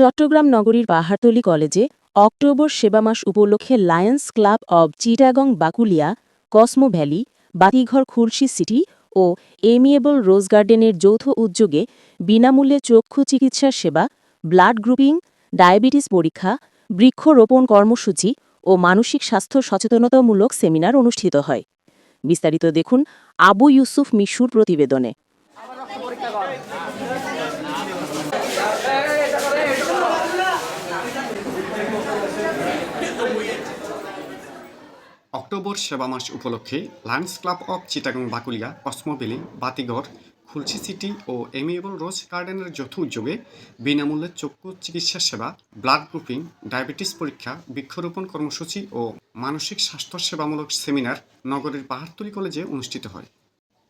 চট্টগ্রাম নগরীর পাহাড়তলী কলেজে অক্টোবর সেবা মাস উপলক্ষে Lions Club of Chittagong Bakulia, Cosmo Valley, Batighar Khulshi City O Amiable Rose গার্ডেনের যৌথ উদ্যোগে বিনামূল্যে চক্ষু চিকিৎসা সেবা, ব্লাড গ্রুপিং, ডায়াবেটিস পরীক্ষা, বৃক্ষরোপণ কর্মসূচি ও মানসিক স্বাস্থ্য সচেতনতামূলক সেমিনার অনুষ্ঠিত হয়। বিস্তারিত দেখুন আবু ইউসুফ মিশুর প্রতিবেদনে। অক্টোবর সেবা মাস উপলক্ষে Lions Club of Chittagong Bakulia Cosmo Valley Batighar, Khulshi City O Amiable Rose গার্ডেনের যৌথ উদ্যোগে বিনামূল্যে চক্ষু চিকিৎসা সেবা, ব্লাড গ্রুপিং, ডায়াবেটিস পরীক্ষা, বৃক্ষরোপণ কর্মসূচি ও মানসিক স্বাস্থ্য সেবামূলক সেমিনার নগরের পাহাড়তলী কলেজে অনুষ্ঠিত হয়।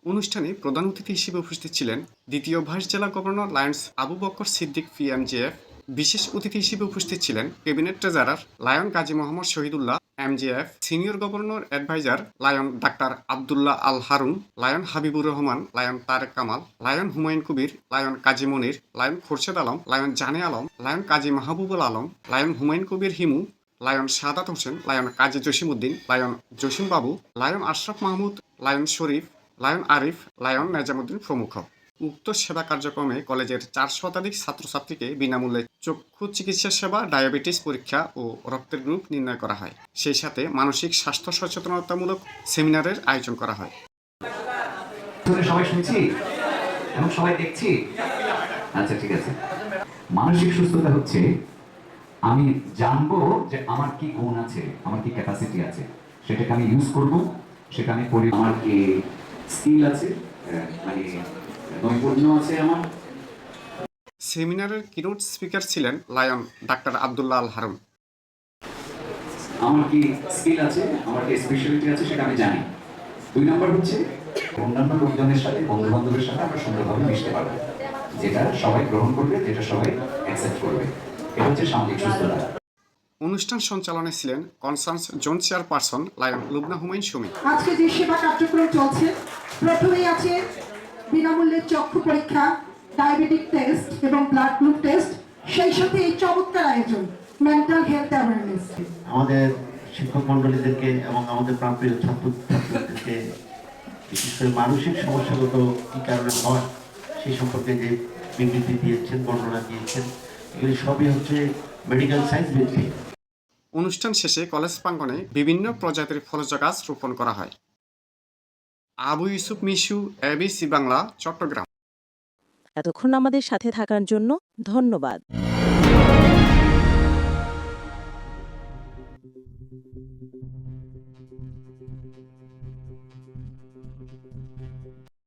অনুষ্ঠানে প্রধান অতিথি হিসেবে উপস্থিত ছিলেন দ্বিতীয় ভাইস জেলা governor Lions Abu Bakkar Siddique PMJF বিশেষ অতিথি হিসেবে উপস্থিত ছিলেন cabinet treasurer Lion Gazi Mohammad Shahidullah MJF senior governor adviser Lion doctor Abdullah Al Harun, Lion Habibur Rahman, Lion Tarek Kamal, Lion Humayun Kabir, Lion Kazi Monir, Lion Khorshed Alam, Lion Jane Alam, Lion Kazi Mahbubul Alam, Lion Humayun Kabir Himu, Lion Sadat Hossain, Lion Kazi Jasimuddin, Lion Jasim Babu Lion Ashraf Mahmud, Lion Sharif, Lion Arif, Lion Nezamuddin প্রমুখ। উক্ত সেবা কার্যক্রমে কলেজের চার শতাধিক ছাত্রছাত্রীকে বিনামূল্যে চক্ষু চিকিৎসা সেবা, ডায়াবেটিস পরীক্ষা ও রক্তের গ্রুপ নির্ণয় করা হয়। সেই সাথে মানসিক স্বাস্থ্য সচেতনতামূলক সেমিনারের আয়োজন করা হয়। সবাই শুনছি? এবং সবাই দেখছি? আচ্ছা ঠিক আছে। মানসিক সুস্থতা হচ্ছে, আমি জানব যে আমার কি গুণ আছে, আমার কি ক্যাপাসিটি আছে। সেটাকে আমি ইউজ করব, সেটা আমি করি আমার কি স্কিল আছে মানে নৈপুণ্য আছে আমার। সেমিনারের কিনোট স্পিকার ছিলেন লায়ন ডাক্তার আবদুল্লাহ আল হারুন। আমার কি স্কিল আছে? আমার কি স্পেশালিটি আছে সেটা আমি জানি। দুই নম্বর হচ্ছে অন্যান্য লোকজনের সাথে বন্ধু বান্ধবের সাথে আমরা সুন্দরভাবে মিশতে পারব। যেটা সবাই গ্রহণ করবে যেটা সবাই অ্যাকসেপ্ট করবে। এটা হচ্ছে সামাজিক সুস্থতা। অনুষ্ঠান সঞ্চালনে ছিলেন concerns zone chairperson Lion Lubna Humayun Sumi. আজকে যে সেবা কার্যক্রম চলছে প্রথমেই আছে বিনামূল্যে চক্ষু পরীক্ষা ডায়াবেটিক টেস্ট এবং ব্লাড গ্রুপ টেস্ট সেই সাথে এই চমৎকার আয়োজন মেন্টাল হেলথ অ্যাওয়ারনেস আমাদের শিক্ষক মন্ডলীদেরকে এবং আমাদের প্রাণপ্রিয় ছাত্র ছাত্রীদেরকে বিশেষ করে মানসিক সমস্যাগত কী কারণে হয় সেই সম্পর্কে যে বিবৃতি দিয়েছেন বর্ণনা দিয়েছেন এগুলি সবই হচ্ছে মেডিকেল সায়েন্স ভিত্তিক। অনুষ্ঠান শেষে কলেজ প্রাঙ্গনে বিভিন্ন প্রজাতির ফলজ গাছ রোপণ করা হয়। আবু ইউসুফ মিশু এবিসি বাংলা চট্টগ্রাম। এতক্ষণ আমাদের সাথে থাকার জন্য ধন্যবাদ।